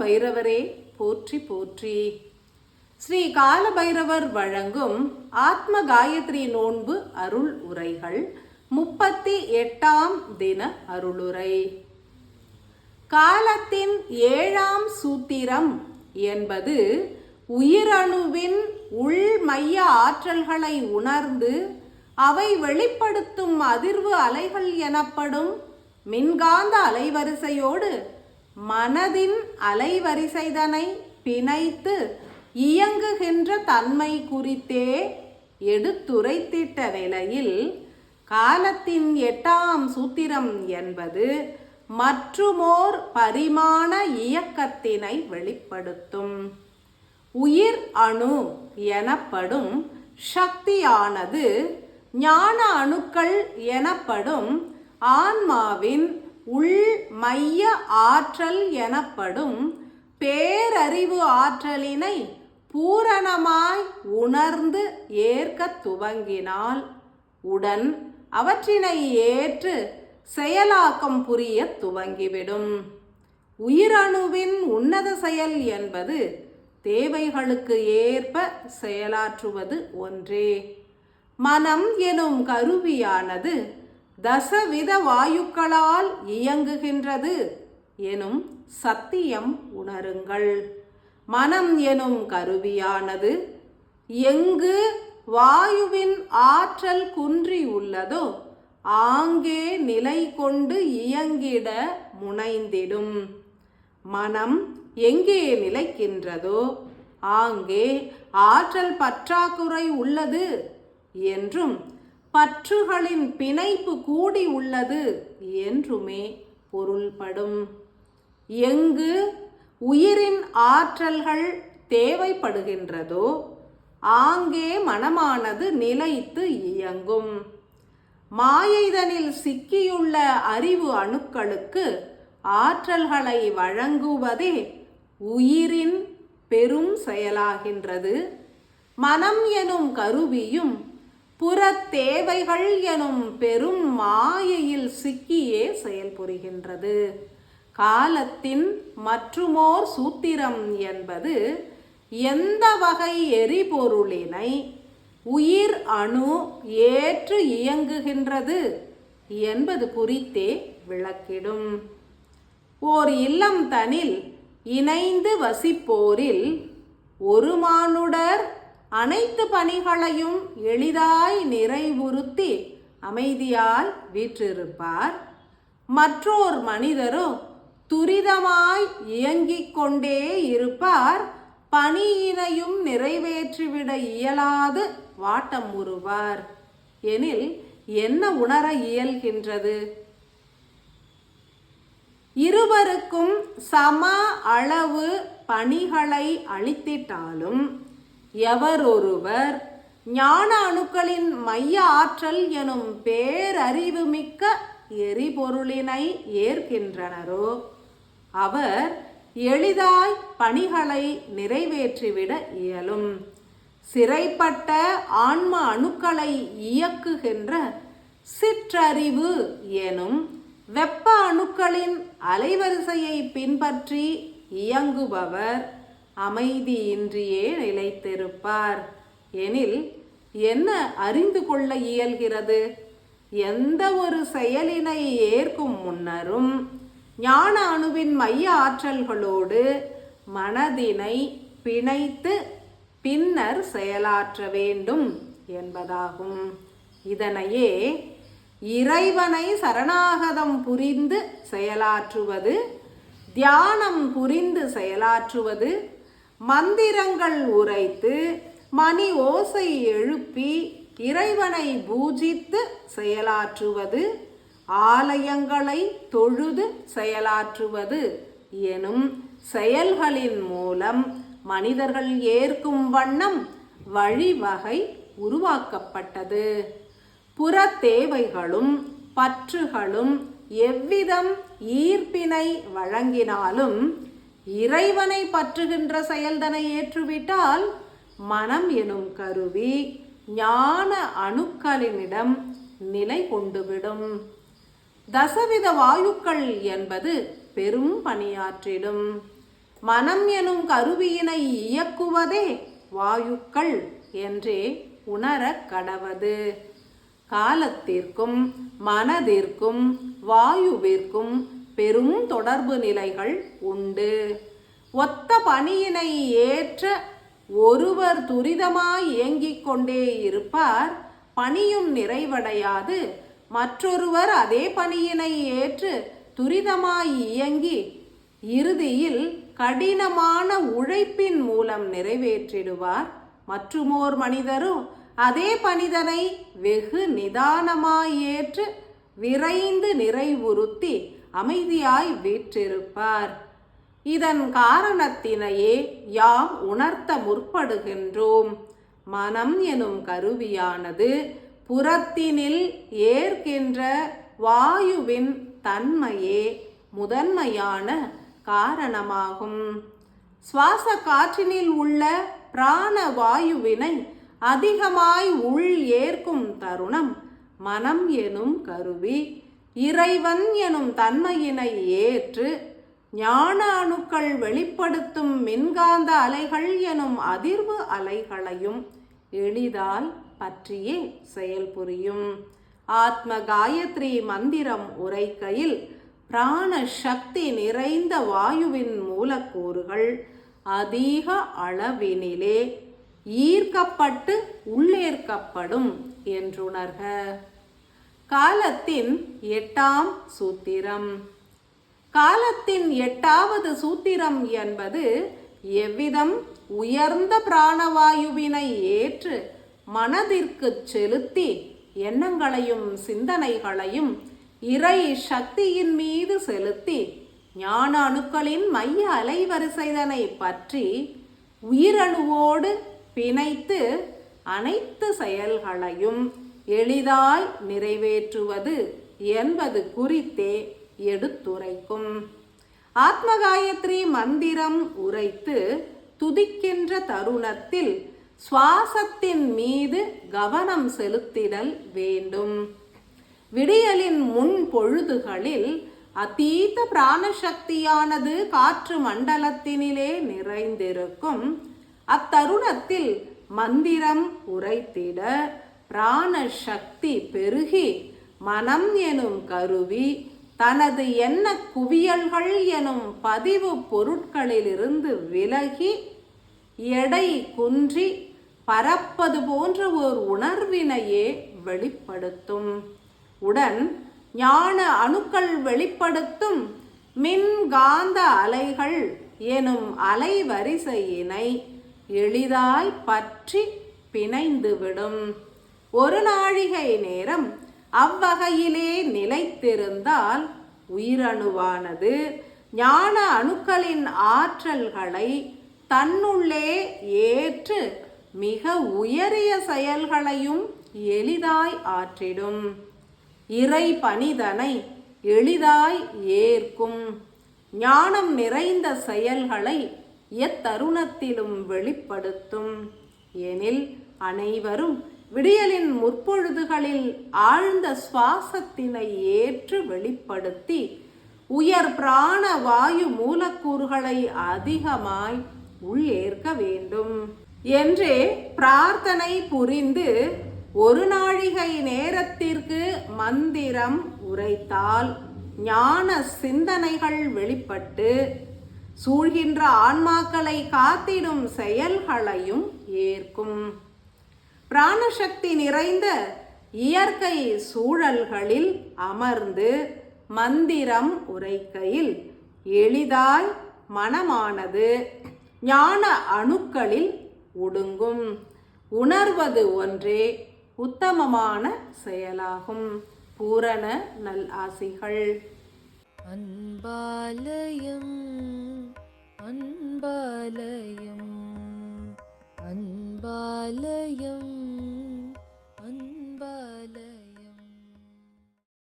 பைரவரே போற்றி போற்றி. ஸ்ரீ காலபைரவர் வழங்கும் ஆத்ம காயத்ரி நோன்பு அருள் உரைகள் முப்பத்தி எட்டாம் தின அருளுரை. காலத்தின் ஏழாம் சூத்திரம் என்பது உயிரணுவின் உள் மைய ஆற்றல்களை உணர்ந்து அவை வெளிப்படுத்தும் அதிர்வு அலைகள் எனப்படும் மின்காந்த அலைவரிசையோடு மனதின் அலைவரிசைதனை பிணைத்து இயங்குகின்ற தன்மை குறித்தே எடுத்துரைத்திட்ட நிலையில் காலத்தின் எட்டாம் சூத்திரம் என்பது மற்றுமோர் பரிமாண இயக்கத்தினை வெளிப்படுத்தும். உயிர் அணு எனப்படும் சக்தியானது ஞான அணுக்கள் எனப்படும் ஆன்மாவின் உள் மைய ஆற்றல் எனப்படும் பேரறிவு ஆற்றலினை பூரணமாய் உணர்ந்து ஏற்க துவங்கினால் உடன் அவற்றினை ஏற்று செயலாக்கம் புரிய துவங்கிவிடும். உயிரணுவின் உன்னத செயல் என்பது தேவைகளுக்கு ஏற்ப செயலாற்றுவது ஒன்றே. மனம் எனும் கருவியானது தசவித வாயுக்களால் இயங்குகின்றது எனும் சத்தியம் உணருங்கள். மனம் எனும் கருவியானது எங்கு வாயுவின் ஆற்றல் குன்றி உள்ளதோ ஆங்கே நிலை கொண்டு இயங்கிட முனைந்திடும். மனம் எங்கே நிலைக்கின்றதோ ஆங்கே ஆற்றல் பற்றாக்குறை உள்ளது என்றும் பற்றுகளின் பிணைப்பு கூடி உள்ளது என்றுமே பொருள்படும். எங்கு உயிரின் ஆற்றல்கள் தேவைப்படுகின்றதோ ஆங்கே மனமானது நிலைத்து இயங்கும். மாயைதனில் சிக்கியுள்ள அறிவு அணுக்களுக்கு ஆற்றல்களை வழங்குவதே உயிரின் பெரும் செயலாகின்றது. மனம் எனும் கருவியும் புற தேவைகள் எனும் பெரும் மாயையில் சிக்கியே செயல்புரிகின்றது காலத்தின் மற்றுமோர் சூத்திரம் என்பது எந்த வகை எரிபொருளினை உயிர் அணு ஏற்று இயங்குகின்றது என்பது குறித்தே விளக்கிடும். ஓர் இல்லம் தனில் இணைந்து வசிப்போரில் ஒரு மானுடர் அனைத்து பணிகளையும் எளிதாய் நிறைவுறுத்தி அமைதியால் வீற்றிருப்பார். மற்றோர் மனிதரும் துரிதமாய் இயங்கிக் கொண்டே இருப்பார். பணியினையும் நிறைவேற்றிவிட இயலாது வாட்டம் உறுவார் எனில் என்ன உணர இயல்கின்றது? இருவருக்கும் சம அளவு பணிகளை அளித்திட்டாலும் எவரொருவர் ஞான அணுக்களின் மைய ஆற்றல் எனும் பேரறிவு மிக்க எரிபொருளினை ஏற்கின்றனரோ அவர் எளிதாய் பணிகளை நிறைவேற்றிவிட இயலும். சிறைப்பட்ட ஆன்ம அணுக்களை இயக்குகின்ற சிற்றறிவு எனும் வெப்ப அணுக்களின் அலைவரிசையை பின்பற்றி இயங்குபவர் அமைதியின்றியே நிலைத்திருப்பார். எனில் என்ன அறிந்து கொள்ள இயல்கிறது? எந்த ஒரு செயலினை ஏற்கும் முன்னரும் ஞான அணுவின் மைய ஆற்றல்களோடு மனதினை பிணைத்து பின்னர் செயலாற்ற வேண்டும் என்பதாகும். இதனையே இறைவனை சரணாகதம் புரிந்து செயலாற்றுவது தியானம் புரிந்து செயலாற்றுவது மந்திரங்கள் உரைத்து மணி ஓசை எழுப்பி இறைவனை பூஜித்து செயலாற்றுவது ஆலயங்களை தொழுது செயலாற்றுவது எனும் செயல்களின் மூலம் மனிதர்கள் ஏற்கும் வண்ணம் வழிவகை உருவாக்கப்பட்டது. புற தேவைகளும் பற்றுகளும் எவ்விதம் ஈர்ப்பினை வழங்கினாலும் இறைவனை பற்றுகின்ற செயல்தனை ஏற்றுவிட்டால் மனம் எனும் கருவி ஞான அணுக்களினிடம் நிலை கொண்டுவிடும். தசவித வாயுக்கள் என்பது பெரும் பணியாற்றிடும். மனம் எனும் கருவியினை இயக்குவதே வாயுக்கள் என்றே உணர கடவது. காலத்திற்கும் மனதிற்கும் வாயுவிற்கும் பெரும் தொடர்பு நிலைகள் உண்டு. ஒத்த பணியினை ஏற்ற ஒருவர் துரிதமாய் இயங்கிக் கொண்டே இருப்பார் பணியும் நிறைவடையாது. மற்றொருவர் அதே பணியினை ஏற்று துரிதமாய் இயங்கி இறுதியில் கடினமான உழைப்பின் மூலம் நிறைவேற்றிடுவார். மற்றுமோர் மனிதரும் அதே பணிதனை வெகு நிதானமாய் ஏற்று விரைந்து நிறைவுறுத்தி அமைதியாய் வீற்றிருப்பார். இதன் காரணத்தினையே யாம் உணர்த்த முற்படுகின்றோம். மனம் எனும் கருவியானது புறத்தினில் ஏற்கின்ற வாயுவின் தன்மையே முதன்மையான காரணமாகும். சுவாச காற்றினில் உள்ள பிராண வாயுவினை அதிகமாய் உள் ஏற்கும் தருணம் மனம் எனும் கருவி இறைவன் எனும் தன்மையினை ஏற்று ஞான அணுக்கள் வெளிப்படுத்தும் மின்காந்த அலைகள் எனும் அதிர்வு அலைகளையும் எளிதால் பற்றியே செயல்புரியும் ஆத்ம காயத்ரி மந்திரம் உரைக்கையில் பிராண சக்தி நிறைந்த வாயுவின் மூலக்கூறுகள் அதிக அளவினிலே ஈர்க்கப்பட்டு உள்ளேற்கப்படும் என்றுணர்க. காலத்தின் எட்டாம் சூத்திரம். காலத்தின் எட்டாவது சூத்திரம் என்பது எவ்விதம் உயர்ந்த பிராணவாயுவினை ஏற்று மனதிற்கு செலுத்தி எண்ணங்களையும் சிந்தனைகளையும் இறை சக்தியின் மீது செலுத்தி ஞான அணுக்களின் மைய அலைவரிசைதனை பற்றி உயிரணுவோடு பிணைத்து அனைத்து செயல்களையும் எளிதாய் நிறைவேற்றுவது என்பது குறித்தே எடுத்துரைக்கும். ஆத்மகாயத்ரி மந்திரம் உரைத்து துதிக்கின்ற தருணத்தில் சுவாசத்தின் மீது கவனம் செலுத்திடல் வேண்டும். விடியலின் முன் பொழுதுகளில் அதீத பிராணசக்தியானது காற்று மண்டலத்தினிலே நிறைந்திருக்கும். அத்தருணத்தில் மந்திரம் உரைத்திட பிராண சக்தி பெருகி மனம் எனும் கருவி தனது எண்ண குவியல்கள் எனும் பதிவு பொருட்களிலிருந்து விலகி எடை குன்றி பறப்பது போன்ற ஓர் உணர்வினையே வெளிப்படுத்தும். உடன் ஞான அணுக்கள் வெளிப்படுத்தும் மின்காந்த அலைகள் எனும் அலைவரிசையினை எளிதாய் பற்றி பிணைந்துவிடும். ஒரு நாழிகை நேரம் அவ்வகையிலே நிலைத்திருந்தால் உயிரணுவானது. ஞான அணுக்களின் ஆற்றல்களை தன்னுள்ளே ஏற்று மிக உயரிய செயல்களையும் எளிதாய் ஆற்றிடும். இறை பணிதனை எளிதாய் ஏற்கும். ஞானம் நிறைந்த செயல்களை எத்தருணத்திலும் வெளிப்படுத்தும். எனில் அனைவரும் விடியலின் முற்பொழுதுகளில் ஆழ்ந்த சுவாசத்தினை ஏற்று வெளிப்படுத்தி உயர் பிராண வாயு மூலக்கூறுகளை அதிகமாய் உள்ளேற்க வேண்டும். என்றே பிரார்த்தனை புரிந்து ஒரு நாழிகை நேரத்திற்கு மந்திரம் உரைத்தால் ஞான சிந்தனைகள் வெளிப்பட்டு சூழ்கின்ற ஆன்மாக்களை காத்திடும் செயல்களையும் ஏற்கும். பிராணசக்தி நிறைந்த இயற்கை சூழல்களில் அமர்ந்து மந்திரம் உரைக்கையில் எளிதாய் மனமானது ஞான அணுக்களில் ஒடுங்கும். உணர்வது ஒன்றே உத்தமமான செயலாகும். பூரண நல் ஆசிகள். அன்பாலயம் அன்பாலயம். अन्बालयम् अन्बालयम्